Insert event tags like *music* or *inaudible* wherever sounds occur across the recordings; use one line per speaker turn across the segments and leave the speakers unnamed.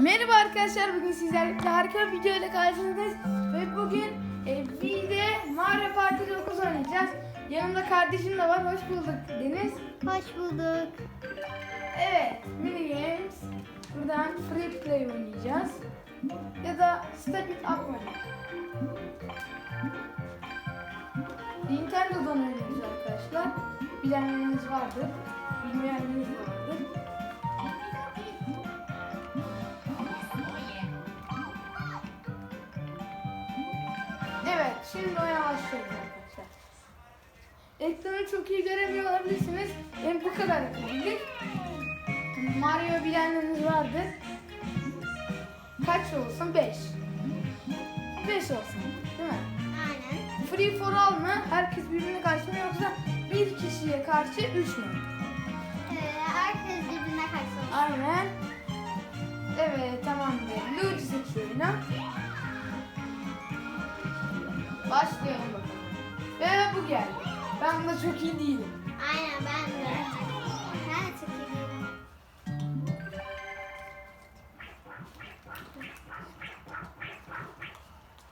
Merhaba arkadaşlar bugün sizlerle harika bir video ile karşınızdayız ve bugün e, bir de Mario Party 9 oynayacağız. Yanımda kardeşim de var. Hoş bulduk Deniz.
Hoş bulduk.
Evet, mini games. Buradan free play oynayacağız. Ya da step it up oynayacağız. Nintendo'dan oynuyoruz arkadaşlar. Bilenleriniz vardır. Bilmeyenleriniz vardır. Şimdi oyuna başlıyoruz arkadaşlar. Ekranı çok iyi göremiyor olabilirsiniz. Ben bu kadar yapabildik. Mario bilenleriniz vardır. Kaç olsun? 5. 5 olsun. Değil mi?
Aynen.
Free for all mı? Herkes birbirine karşı mı yoksa bir kişiye karşı 3 mü?
Ee, herkes birbirine karşı.
Aynen. Evet tamamdır. Luigi seçiyor yine. Başlayalım bakalım. Ve bu geldi. Ben bunda çok iyi değilim.
Aynen ben de. Ben çok iyi değilim.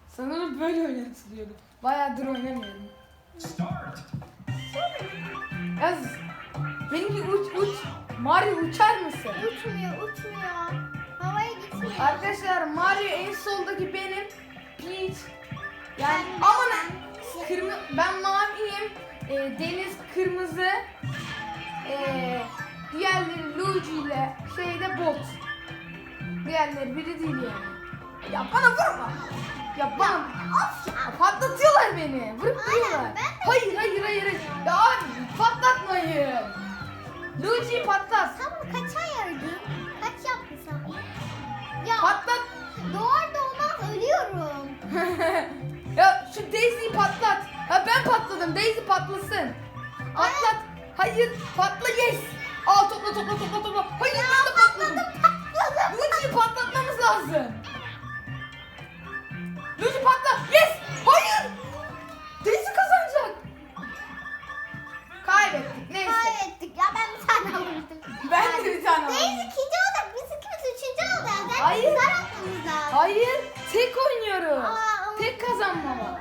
Sanırım böyle oynatılıyordu. Bayağıdır oynamıyorum.
Start.
Yaz. Benimki uç uç. Mario uçar mısın?
Uçmuyor, uçmuyor. Havaya gitmiyor.
Arkadaşlar Mario en soldaki benim. Peach. Yani aman kırmızı ben maviyim. Ee, Deniz kırmızı. Ee, diğerleri Luigi ile şeyde bot. Diğerleri biri değil yani. Ya bana vurma. Ya bana
Of ya.
patlatıyorlar beni. Vurup duruyorlar. Hayır hayır hayır. Ya abi patlatmayın. Luigi'yi patlat.
Sen bunu kaça ayırdın? Kaç yaptın sen? Ya
Patlat.
doğar doğmaz ölüyorum. *laughs*
şu Daisy'yi patlat. Ha ben patladım. Daisy patlasın. Patlat. Hayır. Patla yes. Aa topla topla topla topla. Hayır ben de patladım.
Patladım.
Luigi'yi patlatmamız lazım. Luigi patla. Yes. Hayır. Daisy kazanacak. Kaybettik. Neyse.
Kaybettik ya ben bir tane alırdım.
Ben de bir tane aldım.
Reis ikinci olacak biz ikimiz üçüncü olacağız. Yani
Hayır. Hayır. Tek oynuyoruz.
Aa,
Tek kazanma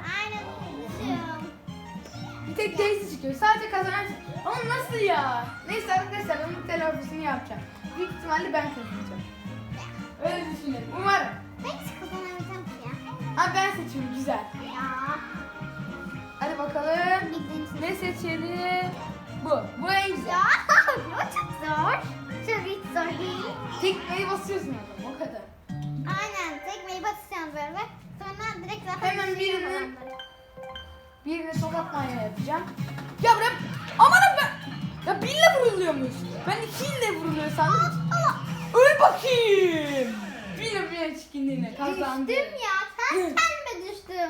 tek Daisy çıkıyor. Sadece kazanan Ama nasıl ya? Neyse arkadaşlar onun telafisini yapacağım. Büyük ihtimalle ben kazanacağım. Öyle düşünüyorum. Umarım.
Ben hiç kazanamayacağım ki ya.
Ha ben seçiyorum. Güzel.
Ya.
Hadi bakalım.
Şey.
Ne seçelim? Bu. Bu en güzel.
Ya *laughs* o çok zor. Çok hiç zor değil.
Tekmeyi basıyorsun adam. O kadar.
Aynen tekmeyi basacağım böyle. Sonra direkt zaten
Hemen
düşüyor
birinin-
adamları.
Birine tokat manyağı yapacağım. Ya bırak. Amanın ben. Ya bille vuruluyormuş. Ben de hille vuruluyor sandım. Öl bakayım. Bile bile çikinliğine kazandım.
Düştüm ya. Sen kendime düştüm.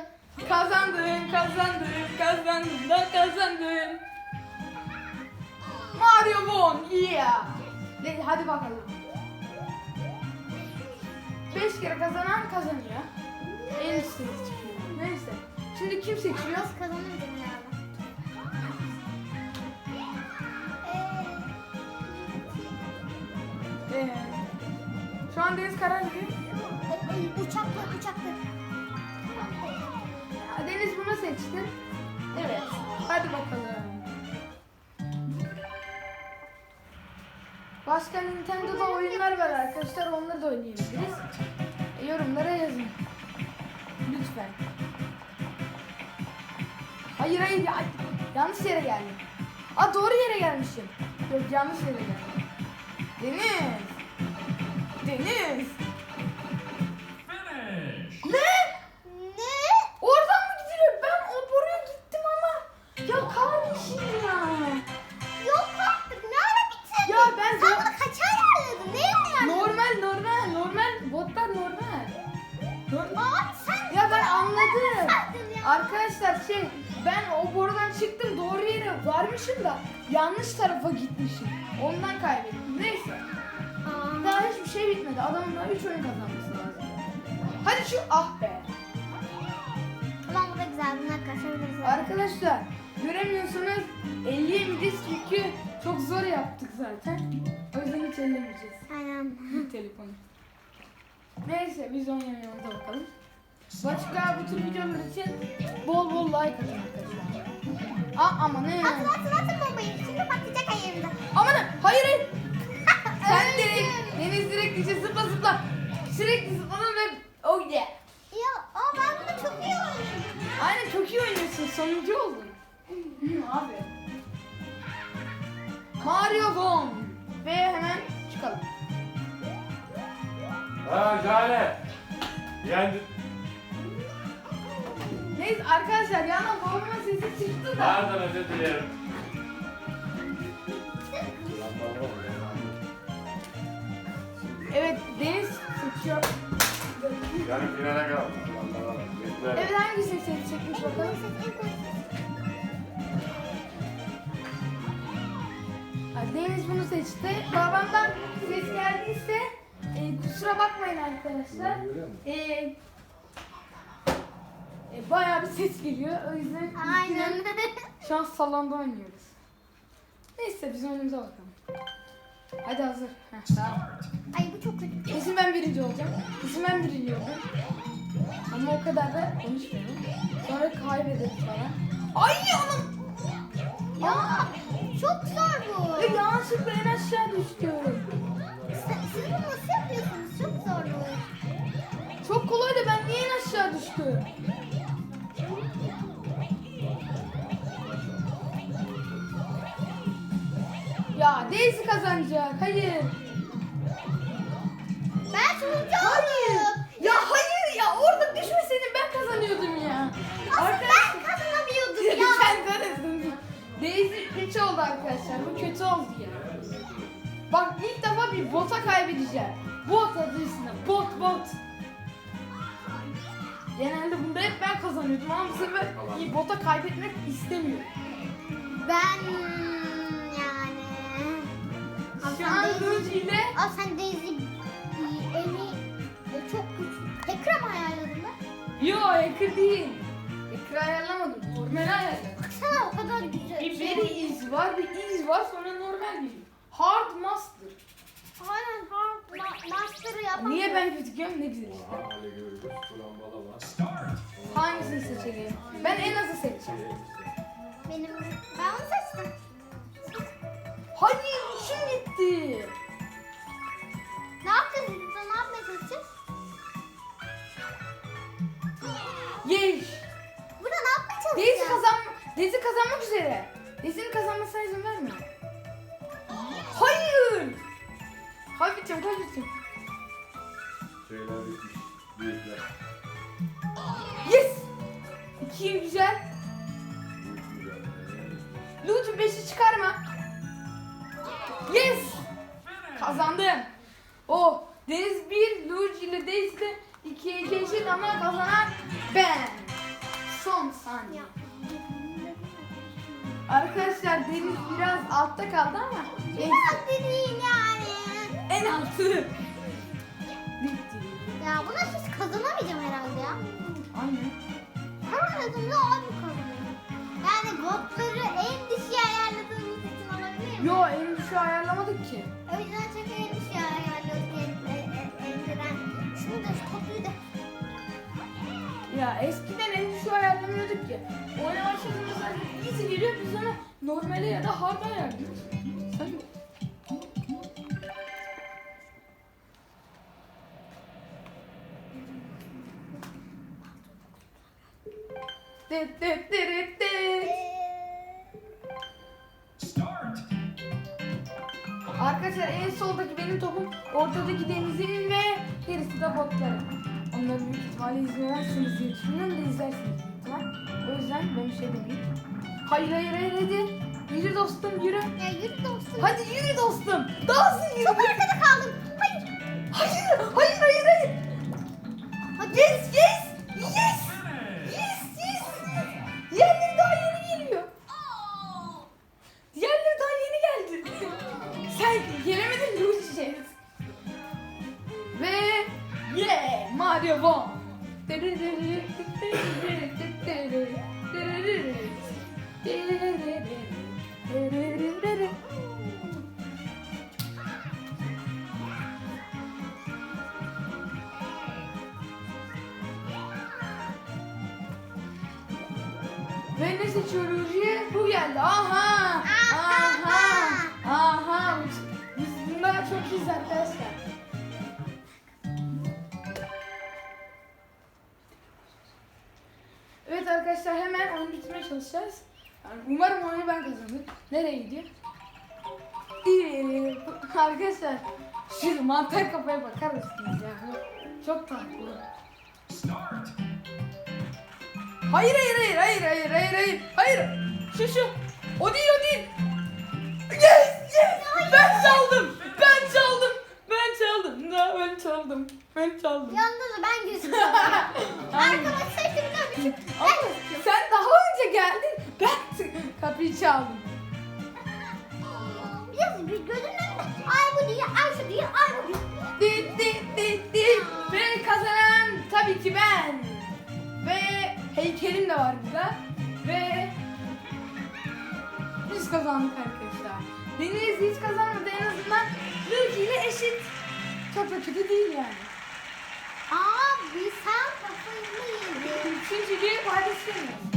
Kazandım, kazandım, kazandım da kazandım. Mario won, yeah. Ne- Hadi bakalım. Beş kere kazanan kazanıyor. En üstte çıkıyor. Neyse. Şimdi kim seçiyor?
Nasıl kazanamayacağım herhalde.
Ee, şu an Deniz karar veriyor.
Uçaklı uçaklı.
Deniz bunu seçti. Evet. Hadi bakalım. Başka Nintendo'da oyunlar var arkadaşlar. Onları da oynayabiliriz. Yorumlara yazın. Lütfen. Hayır hayır ya. Yanlış yere geldim. Aa doğru yere gelmişim. Yok yanlış yere geldim. Deniz. Deniz.
Finish.
Ne?
Ne?
Oradan mı gidiyor? Ben o buraya gittim ama. Ya kardeşim ya.
Yok artık ne ara bitirdin?
Ya ben
Sen bunu kaça ayarladın? Neye ayarladın?
Normal normal normal botlar normal. Nor-
Aa sen
ya ben anladım. Arkadaşlar şey ben o borudan çıktım doğru yere varmışım da yanlış tarafa gitmişim. Ondan kaybettim. Neyse. Daha hiçbir şey bitmedi. Adamın daha 3 oyun kazanması lazım. Hadi şu ah be.
Tamam bu da güzel. Bunlar kaçabiliriz.
Arkadaşlar göremiyorsunuz 50'ye mi çünkü çok zor yaptık zaten. O yüzden hiç ellemeyeceğiz
Aynen.
telefonu. Neyse biz oynamamıza bakalım. Başka bu tür videolar için bol bol like atın arkadaşlar. Aa amanın.
Atın atın atın bombayı. Şimdi patlayacak ayağımda.
Amanın hayır hayır. *laughs* Sen direkt Deniz direkt içe zıpla zıpla. Sürekli zıpladın ve oh yeah.
Ya ama ben bunu çok iyi oynuyorum.
Aynen çok iyi oynuyorsun. Sonuncu oldun. Hı, Abi. Mario Bom. Ve hemen çıkalım.
Ha Jale. Yendin.
Neyse arkadaşlar yandan babamın sesi çıktı da.
Pardon özür dilerim.
Evet Deniz seçiyor.
Yani finale kaldı.
Evet hangisini seçecekmiş bakalım. Ha, Deniz bunu seçti. Babamdan ses geldiyse e, kusura bakmayın arkadaşlar. E, e, bayağı bir ses geliyor. O yüzden
Aynen.
şu an salonda oynuyoruz. Neyse biz oyunumuza bakalım. Hadi hazır. Heh, tamam.
Ay bu çok kötü.
Kesin ben birinci olacağım. Kesin ben birinci olacağım. Ama o kadar da konuşmuyorum. Sonra kaybederiz falan. Ay anam!
Ya çok zor bu.
Ya yanlışlıkla en aşağı düştüm.
Siz, siz bunu nasıl yapıyorsunuz? Çok zor bu.
Çok kolay da ben niye en aşağı düştüm? Daisy kazanacak. Hayır.
Ben sonuncu oldum.
Ya hayır ya orada düşmeseydin ben kazanıyordum ya.
Aslında ben kazanamıyordum *laughs* ya.
Sen neresin? Daisy 3 oldu arkadaşlar. Bu kötü oldu ya. Bak ilk defa bir bota kaybedeceğim. Bot adı üstünde. Bot bot. Genelde bunda hep ben kazanıyordum ama bu sefer bir bota kaybetmek istemiyorum.
Ben.
Luigi ile
Abi sen Daisy Emi e, çok güçlü. Hacker mı ayarladın da?
Yo hacker değil. Hacker ayarlamadım. Normal ayarladım.
Baksana o kadar güzel.
Bir very easy var, bir easy var sonra normal geliyor. Hard master.
Aynen hard ma- master'ı yapamıyorum.
Niye ben gözüküyorum ne güzel işte. Hangisini seçelim? Ben en azı seçeceğim.
Benim ben onu seçtim. Ne yapacağız burada? Ne yapmaya çalışacağız?
Yeş.
Burada ne yapmaya çalışacağız?
Daisy kazan Daisy kazanmak üzere. Daisy'nin kazanmasına izin verme. Hayır. Kaybedeceğim, kaybedeceğim.
Şeyler bitmiş. Büyükler.
Yes. İkiye güzel.
Büyük mücadele.
Loot'u beşi çıkarma. Yes. Kazandım. Oh. Deniz bir, Luigi ile Daisy de ikiye iki eşit ama kazanan ben. Son saniye. Arkadaşlar Deniz biraz altta kaldı ama en,
Biraz dediğin yani.
en altı.
Ya buna hiç kazanamayacağım herhalde ya.
Aynen.
Her aradığımda abi kazanıyor. Yani botları en düşüğe ayarladığımız için olabilir mi?
Yo en düşüğü ayarlamadık Ya eskiden en düşüğü ayarlamıyorduk ki. Oyuna başladığımızda easy geliyor biz onu normale ya da hard ayarlıyoruz. Sen... Dıt dıt dırıt dıt. Arkadaşlar en soldaki benim topum, ortadaki Deniz'in ve gerisi de botların. Onları büyük ihtimalle izlemezsiniz diye düşünüyorum da izlersiniz büyük ihtimal. O yüzden ben bir şey demeyeyim. Hayır hayır hayır hadi. Yürü dostum yürü.
Ya yürü dostum.
Hadi yürü dostum. Hızlı yürü.
Çok arkada
Aha! Aha! Aha! Biz bunlar çok iyiyiz arkadaşlar. Evet arkadaşlar hemen oyunu bitirmeye çalışacağız. Yani umarım oyunu ben kazanırım. Nereye gidiyor? İyi. Arkadaşlar şu mantar kafaya bakar mısınız ya? Çok tatlı. Hayır hayır hayır hayır hayır hayır hayır hayır. Şu şu. O değil o değil. Yes yes. Ben çaldım. Ben çaldım. Ben çaldım. Da ben çaldım. Ben çaldım.
Da ben gözüküyorum. Arkadaşlar şimdi bir şey.
Ama sen daha önce geldin. Ben kapıyı çaldım. *laughs*
Biraz bir gözümün önünde. Ay bu değil, ay şu değil, ay bu değil.
Dit dit dit dit. Ve kazanan tabii ki ben. Ve heykelim de var burada. Ve biz kazandık arkadaşlar. Deniz hiç kazanmadı en azından Luigi ile eşit. Çok da kötü değil yani.
Abi sen kafayı mı yedin?
Üçüncülüğü paylaşamıyoruz.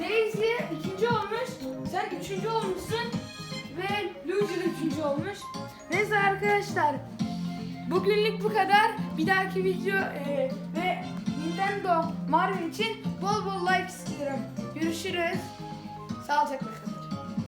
Daisy ikinci olmuş. Sen üçüncü olmuşsun. Ve Luigi de üçüncü olmuş. Neyse arkadaşlar. Bugünlük bu kadar. Bir dahaki video e, ve Nintendo Mario için bol bol like istiyorum. Görüşürüz. Sağlıcakla kalın.